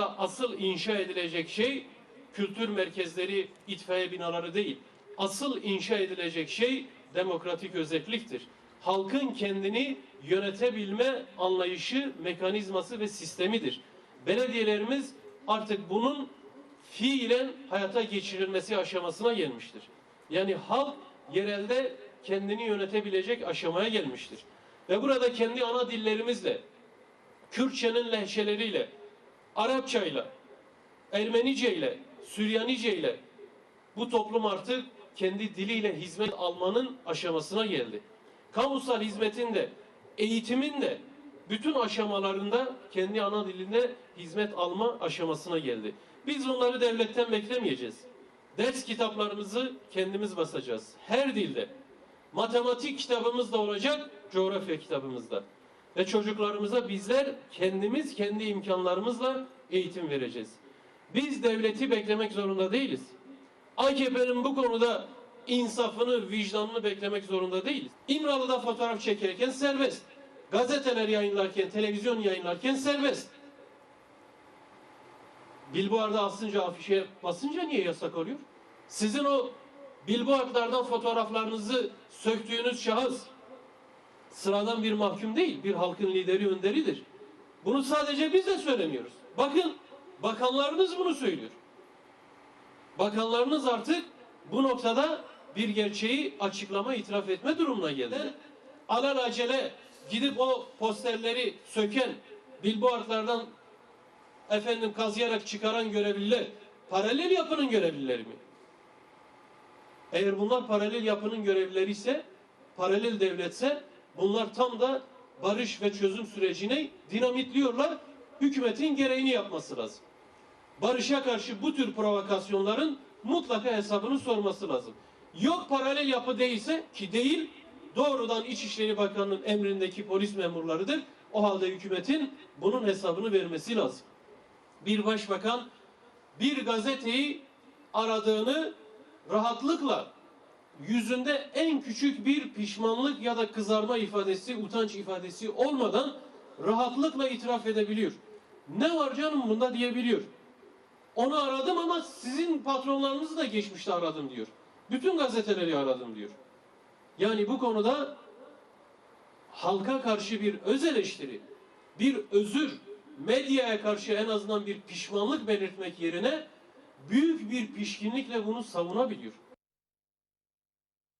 Asıl inşa edilecek şey kültür merkezleri, itfaiye binaları değil. Asıl inşa edilecek şey demokratik özelliktir. Halkın kendini yönetebilme anlayışı, mekanizması ve sistemidir. Belediyelerimiz artık bunun fiilen hayata geçirilmesi aşamasına gelmiştir. Yani halk yerelde kendini yönetebilecek aşamaya gelmiştir. Ve burada kendi ana dillerimizle, Kürtçenin lehçeleriyle, Arapçayla, Ermeniceyle, Süryaniceyle bu toplum artık kendi diliyle hizmet almanın aşamasına geldi. Kamusal hizmetin de, eğitimin de bütün aşamalarında kendi ana dilinde hizmet alma aşamasına geldi. Biz onları devletten beklemeyeceğiz. Ders kitaplarımızı kendimiz basacağız. Her dilde. Matematik kitabımız da olacak, coğrafya kitabımız da. Ve çocuklarımıza bizler kendimiz kendi imkanlarımızla eğitim vereceğiz. Biz devleti beklemek zorunda değiliz. AKP'nin bu konuda insafını, vicdanını beklemek zorunda değiliz. İmralı'da fotoğraf çekerken serbest. Gazeteler yayınlarken, televizyon yayınlarken serbest. Billboard'a asınca, afişe basınca niye yasak oluyor? Sizin o billboardlardan fotoğraflarınızı söktüğünüz şahıs sıradan bir mahkum değil, bir halkın lideri, önderidir. Bunu sadece biz de söylemiyoruz. Bakın, bakanlarınız bunu söylüyor. Bakanlarınız artık bu noktada bir gerçeği açıklama, itiraf etme durumuna geldi. Alal acele gidip o posterleri söken, billboardlardan efendim kazıyarak çıkaran görevliler, paralel yapının görevlileri mi? Eğer bunlar paralel yapının görevlileri ise, paralel devletse bunlar tam da barış ve çözüm sürecini dinamitliyorlar. Hükümetin gereğini yapması lazım. Barışa karşı bu tür provokasyonların mutlaka hesabını sorması lazım. Yok paralel yapı değilse ki değil doğrudan İçişleri Bakanı'nın emrindeki polis memurlarıdır. O halde hükümetin bunun hesabını vermesi lazım. Bir başbakan bir gazeteyi aradığını rahatlıkla yüzünde en küçük bir pişmanlık ya da kızarma ifadesi, utanç ifadesi olmadan rahatlıkla itiraf edebiliyor. Ne var canım bunda diyebiliyor. Onu aradım ama sizin patronlarınızı da geçmişte aradım diyor. Bütün gazeteleri aradım diyor. Yani bu konuda halka karşı bir öz eleştiri, bir özür, medyaya karşı en azından bir pişmanlık belirtmek yerine büyük bir pişkinlikle bunu savunabiliyor.